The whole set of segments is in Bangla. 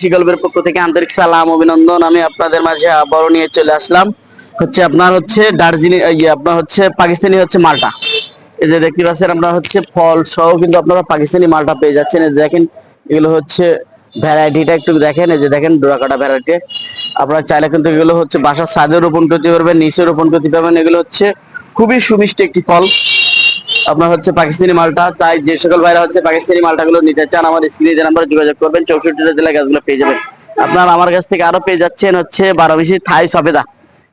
গল্পের পক্ষ থেকে আন্তরিক সালাম, অভিনন্দন। আমি আপনাদের মাঝে আবারও নিয়ে চলে আসলাম। হচ্ছে আপনার হচ্ছে দার্জিলিং আপনার হচ্ছে পাকিস্তানি হচ্ছে মালটা। এই যে দেখতে পাচ্ছেন আপনার হচ্ছে ফল সহ কিন্তু আপনারা পাকিস্তানি মালটা পেয়ে যাচ্ছেন। এই দেখেন, এগুলো হচ্ছে ভ্যারাইটিটা একটু দেখেন। এই যে দেখেন ডোরাকাটা ভ্যারাইটি। আপনারা চাইলে কিন্তু এগুলো হচ্ছে বাসার ছাদে রোপণ করতে পারবেন, নিচে রোপণ করতে পারবেন। এগুলো হচ্ছে খুবই সুমিষ্টি একটি ফল। আপনার হচ্ছে পাকিস্তানি মালটা, তাই যে সকল ভাইরা হচ্ছে পাকিস্তানি মালটাগুলো নিতে চান আমার স্ক্রিনে যে নাম্বারে যোগাযোগ করবেন চৌষট্টিটা জেলায় গাছগুলো পেয়ে যাবেন। আপনার আমার কাছ থেকে আরও পেয়ে যাচ্ছেন হচ্ছে বারো মিশি থাই সবেদা।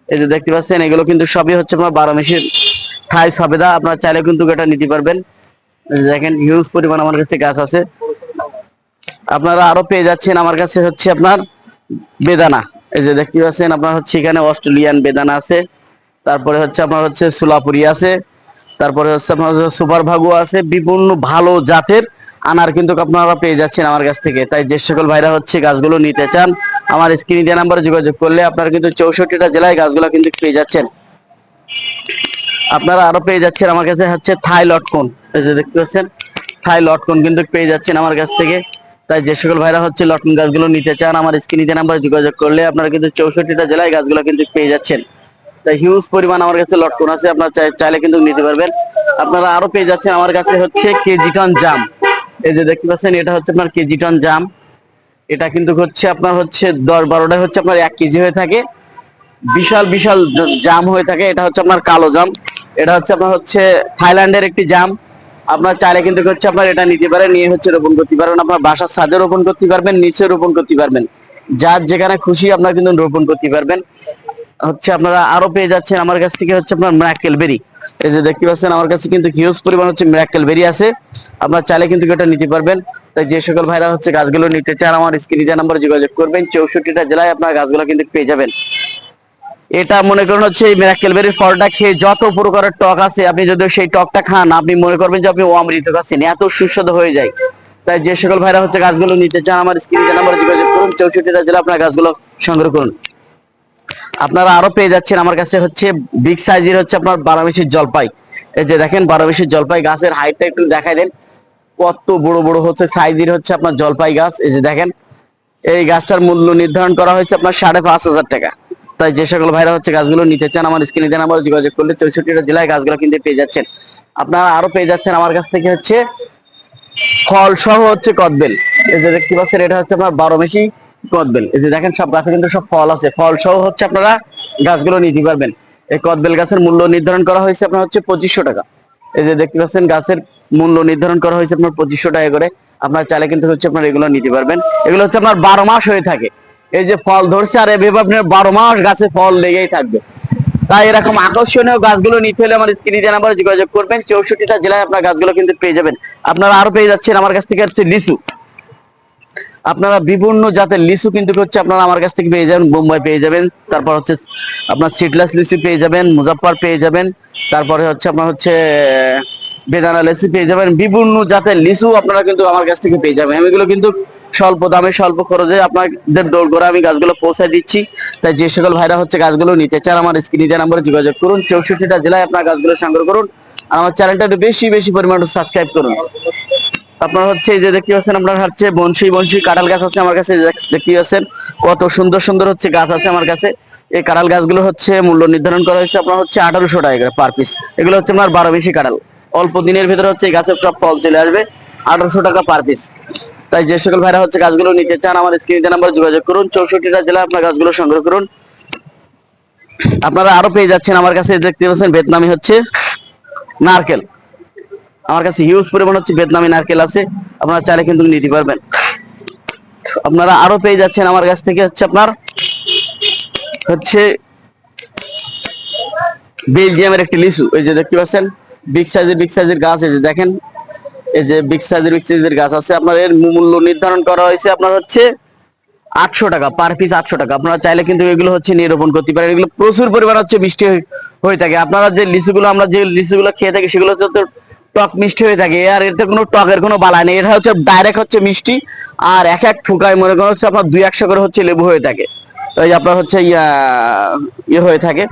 এই যে দেখতে পাচ্ছেন, এগুলো কিন্তু সবই হচ্ছে আপনার বারো মিশির থাই সবেদা, আপনার চাইলে কিন্তু এটা নিতে পারবেন। দেখেন হিউজ পরিমাণ আমার কাছে গাছ আছে। আপনারা আরও পেয়ে যাচ্ছেন আমার কাছে হচ্ছে আপনার বেদানা। এই যে দেখতে পাচ্ছেন, আপনার হচ্ছে এখানে অস্ট্রেলিয়ান বেদানা আছে। তারপরে হচ্ছে আপনার হচ্ছে সুলাপুরি আছে। তারপরে হচ্ছে আপনার সুপার ভাগু আছে, বিভিন্ন ভালো জাতের আনার কিন্তু আপনারা পেয়ে যাচ্ছেন আমার কাছ থেকে। তাই যে সকল ভাইরা হচ্ছে গাছগুলো নিতে চান, আমার স্ক্রিনে দেওয়া নাম্বারে যোগাযোগ করলে আপনারা কিন্তু চৌষট্টিটা জেলায় গাছগুলো কিন্তু পেয়ে যাচ্ছেন। আপনারা আরও পেয়ে যাচ্ছেন আমার কাছে হচ্ছে থাই লটকন এই যে দেখতে পাচ্ছেন, থাই লটকন কিন্তু পেয়ে যাচ্ছেন আমার কাছ থেকে। তাই যে সকল ভাইরা হচ্ছে লটকন গাছগুলো নিতে চান, আমার স্ক্রিনে নাম্বারে যোগাযোগ করলে আপনারা কিন্তু চৌষট্টিটা জেলায় গাছগুলো কিন্তু পেয়ে যাচ্ছেন। তাই হিউজ পরিমাণ আমার কাছে লটকন আছে, আপনারা চাই- চাইলে কিন্তু নিতে পারবেন। আপনারা আরও পেয়ে যাচ্ছেন আমার কাছে হচ্ছে কেজি টন জাম। এই যে দেখতে পাচ্ছেন, এটা হচ্ছে আপনার কেজি টন জাম। এটা কিন্তু হচ্ছে আপনার হচ্ছে দশ বারোটা হচ্ছে আপনার এক কেজি হয়ে থাকে। বিশাল বিশাল জাম হয়ে থাকে। এটা হচ্ছে আপনার কালো জাম। এটা হচ্ছে আপনার হচ্ছে থাইল্যান্ডের একটি জাম। আপনার চাইলে কিন্তু হচ্ছে আপনার এটা নিতে পারেন। নিয়ে হচ্ছে রোপণ করতে পারবেন। আপনার বাসার ছাদে রোপণ করতে পারবেন, নিচে রোপণ করতে পারবেন। যার যেখানে খুশি আপনার কিন্তু রোপণ করতে পারবেন। হচ্ছে আপনারা আরও পেয়ে যাচ্ছেন আমার কাছ থেকে হচ্ছে আপনার ম্যাকেল বেরি এই যে দেখতে পাচ্ছেন, আমার কাছে কিন্তু হিউজ পরিমাণ হচ্ছে ম্যাকেল বেরি আছে। আপনার চাইলে কিন্তু এটা নিতে পারবেন। তাই যে সকল ভাইরা হচ্ছে গাছগুলো নিতে চান, আমার স্ক্রিনে যে নাম্বারে যোগাযোগ করবেন, চৌষট্টিটা জেলায় আপনার গাছগুলো কিন্তু পেয়ে যাবেন। এটা মনে করুন হচ্ছে এই মেরাকেল বেরির ফলটা খেয়ে যত প্রকারের টক আছে, আপনি যদি সেই টকটা খান, আপনি মনে করবেন যে আপনি অমৃত খাচ্ছেন এত সুস্বাদু হয়ে যায়। তাই যে সকল ভাইরা হচ্ছে গাছগুলো নিতে চান, আমার স্ক্রিনে নাম্বারে যোগাযোগ করুন, চৌষট্টিটা জেলা আপনার গাছগুলো সংগ্রহ করুন। আপনারা আরও পেয়ে যাচ্ছেন আমার কাছে হচ্ছে বিগ সাইজের হচ্ছে আপনার বারামেশির জলপাই। এই যে দেখেন বারামেশির জলপাই গাছের হাইটটা একটু দেখাই দেন। কত বড় বড় হচ্ছে সাইজের হচ্ছে আপনার জলপাই গাছ। এই যে দেখেন, এই গাছটার মূল্য নির্ধারণ করা হয়েছে আপনার সাড়ে পাঁচ হাজার টাকা। তাই যে সকল ভাইরা হচ্ছে গাছগুলো নিতে চান, আমার স্ক্রিনে দেন আমার যোগাযোগ করলে চৌষট্টিটা জেলায় গাছগুলো কিনতে পেয়ে যাচ্ছেন। আপনারা আরও পেয়ে যাচ্ছেন আমার কাছ থেকে হচ্ছে ফল সহ হচ্ছে কদবেল। এই যে দেখতে পাচ্ছেন, এটা হচ্ছে আপনার বারো মেশি কদবেল। এই যে দেখেন, সব গাছে কিন্তু সব ফল আছে। ফল সহ হচ্ছে আপনারা গাছগুলো নিতে পারবেন। এই কদবেল গাছের মূল্য নির্ধারণ করা হয়েছে আপনার হচ্ছে পঁচিশশো টাকা। এই যে দেখতে পাচ্ছেন, গাছের মূল্য নির্ধারণ করা হয়েছে আপনার পঁচিশশো টাকা করে। আপনার চাইলে কিন্তু হচ্ছে আপনার এগুলো নিতে পারবেন। এগুলো হচ্ছে আপনার বারো মাস হয়ে থাকে। এই যে ফল ধরছে, আর এভাবে আপনার বারো মাস গাছে ফল লেগেই থাকবে। তাই এরকম আকর্ষণীয় গাছগুলো নিতে হলে আমার স্ক্রিনে নাম্বারে যোগাযোগ করবেন, চৌষট্টিটা জেলায় আপনার গাছগুলো কিন্তু পেয়ে যাবেন। আপনারা আরও পেয়ে যাচ্ছেন আমার কাছ থেকে হচ্ছে লিচু। আপনারা বিভিন্ন জাতের লিচু কিন্তু হচ্ছে আপনারা আমার কাছ থেকে পেয়ে যাবেন, বোম্বাই পেয়ে যাবেন, তারপর হচ্ছে আপনার সিডলেস লিচু পেয়ে যাবেন, মুজাফফর পেয়ে যাবেন, তারপরে হচ্ছে আপনার হচ্ছে, বেদানা লিচু পেয়ে যাবেন, বিভিন্ন জাতের লিচু আপনারা কিন্তু আমার কাছ থেকে পেয়ে যাবেন। এগুলো কিন্তু স্বল্প দামে, স্বল্প খরচে আপনাদের দৌড় করে আমি গাছগুলো পৌঁছে দিচ্ছি। তাই যে সকল ভাইরা হচ্ছে গাছগুলো নিতে চান, আমার স্ক্রিনে নাম্বারে যোগাযোগ করুন, চৌষট্টিটা জেলায় আপনার গাছগুলো সংগ্রহ করুন আমার চ্যানেলটা একটু বেশি বেশি পরিমাণে সাবস্ক্রাইব করুন। আপনার হচ্ছে এই যে দেখতে পাচ্ছেন আপনার হচ্ছে বনশি বনশি কাঁঠাল গাছ আছে আমার কাছে দেখতে পাচ্ছেন কত সুন্দর সুন্দর হচ্ছে গাছ আছে আমার কাছে। এই কাঁঠাল গাছগুলো হচ্ছে মূল্য নির্ধারণ করা হয়েছে আপনার হচ্ছে আঠারোশো টাকা পার পিস এগুলো হচ্ছে আপনার বারো বেশি কাঁঠাল। অল্প দিনের ভিতরে হচ্ছে এই গাছের সব ফল চলে আসবে, আঠারোশো টাকা পার পিস তাই যে সকল ভাইরা হচ্ছে গাছগুলো নিতে চান আমার স্ক্রিনে নাম্বার যোগাযোগ করুন, চৌষট্টিটা জেলা আপনার গাছগুলো সংগ্রহ করুন। আপনারা আরও পেয়ে যাচ্ছেন আমার কাছে, দেখতে পাচ্ছেন ভিয়েতনামি হচ্ছে নারকেল। আমার কাছে হিউজ পরিমাণ হচ্ছে ভিয়েতনামি নারকেল আছে, আপনারা চাইলে কিন্তু নিতে পারবেন। আপনারা আরও পেয়ে যাচ্ছেন আমার কাছ থেকে হচ্ছে আপনার, হচ্ছে বেলজিয়ামের একটি লিচু। এই যে দেখতে পাচ্ছেন বিগ সাইজের বিগ সাইজের গাছ, এই যে দেখেন, এই যে বিগ সাইজের বিগ সাইজের গাছ আছে। আপনার এর মূল্য নির্ধারণ করা হয়েছে আপনার হচ্ছে আটশো টাকা পার পিস আটশো টাকা। আপনারা চাইলে কিন্তু এগুলো হচ্ছে নিরূপণ করতে পারেন। এগুলো প্রচুর পরিমাণ হচ্ছে বৃষ্টি হয়ে- থাকে। আপনারা যে লিচুগুলো, আমরা যে লিচুগুলো খেয়ে থাকি, সেগুলো হচ্ছে টক মিষ্টি হয়ে থাকে। আর এতে কোনো টকের কোনো বালা নেই। এটা হচ্ছে ডাইরেক্ট হচ্ছে মিষ্টি আর এক এক থুকায় মনে করেন হচ্ছে আপনার দুই একশো করে হচ্ছে লেবু হয়ে থাকে। যে আপনার হচ্ছে ইয়ে হয়ে থাকে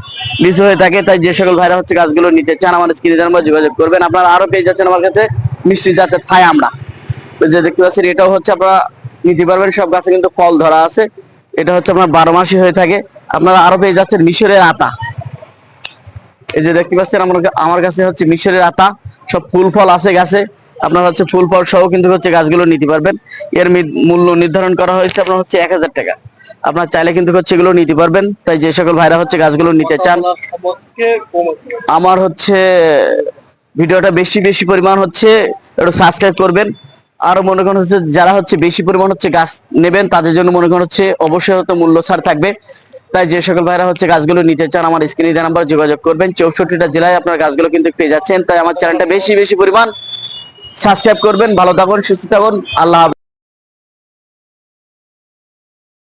লিচু হয়ে থাকে। তাই যে সকল ভাইরা হচ্ছে গাছগুলো নিতে চান আমার স্ক্রিনে জানার যোগাযোগ করবেন। আপনারা আরও পেয়ে যাচ্ছেন আমার কাছে মিষ্টি জাতের থাই আমরা। যে দেখতে পাচ্ছেন, এটাও হচ্ছে আপনারা নিতে পারবেন। সব গাছে কিন্তু ফল ধরা আছে। এটা হচ্ছে আপনার বারো মাসই হয়ে থাকে। আপনারা আরও পেয়ে যাচ্ছেন মিশরের আতা। এই যে দেখতে পাচ্ছেন, আমার আমার কাছে হচ্ছে মিশরের আতা। সব ফুল ফল আছে গাছে। আপনার হচ্ছে ফুল ফল সহ কিন্তু হচ্ছে গাছগুলো নিতে পারবেন। এর মূল্য নির্ধারণ করা হয়েছে আপনার হচ্ছে এক হাজার টাকা। আপনার চাইলে কিন্তু হচ্ছে এগুলো নিতে পারবেন। তাই যে সকল ভাইরা হচ্ছে গাছগুলো নিতে চান, আমার হচ্ছে ভিডিওটা বেশি বেশি পরিমাণ হচ্ছে একটু সাবস্ক্রাইব করবেন। আর মনে করেন হচ্ছে যারা হচ্ছে বেশি পরিমাণ হচ্ছে গাছ নেবেন, তাদের জন্য মনে করেন হচ্ছে অবশ্যই হয়তো মূল্য ছাড় থাকবে। তাই যে সকল ভাইরা হচ্ছে গাছগুলো নিতে চান, আমার স্ক্রিনে দেওয়া নাম্বার যোগাযোগ করবেন। চৌষট্টিটা জেলায় আপনার গাছগুলো কিন্তু পেয়ে যাচ্ছেন। তাই আমার চ্যানেলটা বেশি বেশি পরিমাণ সাবস্ক্রাইব করবেন। ভালো থাকুন, সুস্থ থাকুন। আল্লাহ।